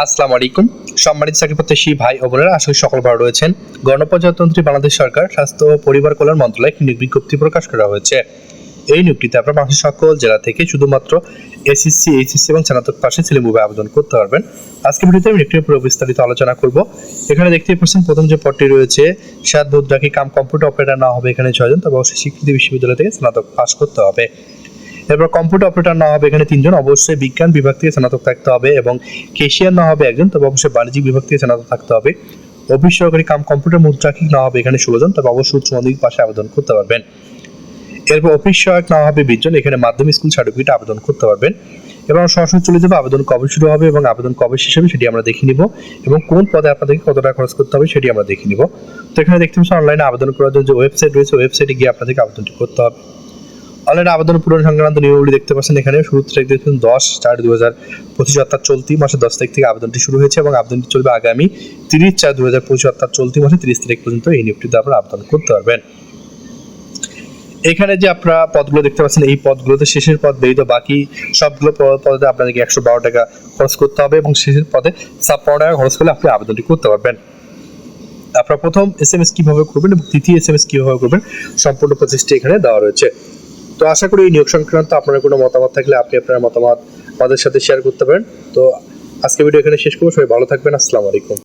আসসালামু আলাইকুম। সম্মানিত চাকরি প্রত্যাশী ভাই ও বোনেরা করি সকল ভালো রয়েছেন। গণপ্রজাতন্ত্রী বাংলাদেশ সরকার, স্বাস্থ্য ও পরিবার কল্যাণ মন্ত্রণালয় একটি বিজ্ঞপ্তি প্রকাশ করা হয়েছে। এই নিয়োগটিতে আপনার বাংলাদেশের সকল জেলা থেকে শুধুমাত্র এসএসসি, এইচএসসি এবং স্নাতক পাশে ছেলে মুভে আবেদন করতে পারবেন। আজকে ভিডিওতে আমি নিয়োগটির পুরো বিস্তারিত আলোচনা করব। এখানে দেখতেই পাচ্ছেন, প্রথম যে পদটি রয়েছে, সাত ভোটদাকি কাম কম্পিউটার অপারেটর না হবে এখানে ছয়জন, তবে অবশ্যই স্বীকৃতি বিশ্ববিদ্যালয় থেকে স্নাতক পাশ করতে হবে। এরপর কম্পিউটার অপারেটর না হবে এখানে তিনজন, অবশ্যই বিজ্ঞান বিভাগ থেকে স্নাতক থাকতে হবে এবং কেশিয়ার না হবে একজন, তবে অবশ্যই বাণিজ্যিক বিভাগ থেকে স্নাতক থাকতে হবে। অফিস সহকারী কাম কম্পিউটার মুদ্রাকিক না হবে এখানে ষোলো জন, তবে অবশ্যই উচ্চ মাধ্যমিক পাশে আবেদন করতে পারবেন। এরপর অফিস সহায়ক না হবে বিশ জন এখানে মাধ্যমিক স্কুল সার্টিফিকেট আবেদন করতে পারবেন। এবং সরাসরি চলে যাবে, আবেদন কবে শুরু হবে এবং আবেদন কবে শেষ হবে সেটি আমরা দেখে নিব এবং কোন পদে আপনাদেরকে কত টাকা খরচ করতে হবে সেটি আমরা দেখে নিব। তো এখানে দেখতে পাচ্ছেন অনলাইনে আবেদন করার জন্য যে ওয়েবসাইট রয়েছে ওয়েবসাইটে গিয়ে আপনাদেরকে আবেদনটি করতে হবে। অনলাইনে আবেদন পূরণ সংক্রান্ত নিয়মাবলী দেখতে পাচ্ছেন এখানে। শুরু তারিখ দেখছেন দশ চার দু হাজার পঁচিশ, অর্থাৎ চলতি মাসের দশ তারিখ থেকে আবেদনটি শুরু হয়েছে এবং আবেদনটি চলবে আগামী তিরিশ চার দু হাজার পঁচিশ, অর্থাৎ চলতি মাসে তিরিশ তারিখ পর্যন্ত এই নিয়োগটিতে আপনারা আবেদন করতে পারবেন। এখানে যে আপনারা পদগুলো দেখতে পাচ্ছেন, এই পদগুলোতে শেষের পদ ব্যতীত বাকি সবগুলো পদে আপনাদেরকে একশো বারো টাকা খরচ করতে হবে এবং শেষের পদে ছাপ্পান্ন টাকা খরচ করলে আপনি আবেদনটি করতে পারবেন। আপনারা প্রথম এস এম এস কীভাবে করবেন এবং দ্বিতীয় এস এম এস কীভাবে করবেন, সম্পূর্ণ প্রচেষ্টা এখানে দেওয়া রয়েছে। তো আশা করি এই নিয়োগ সংক্রান্ত আপনার কোনো মতামত থাকলে আপনি আপনার মতামত আমাদের সাথে শেয়ার করতে পারেন। তো আজকে ভিডিও এখানে শেষ করব। সবাই ভালো থাকবেন। আসসালামু আলাইকুম।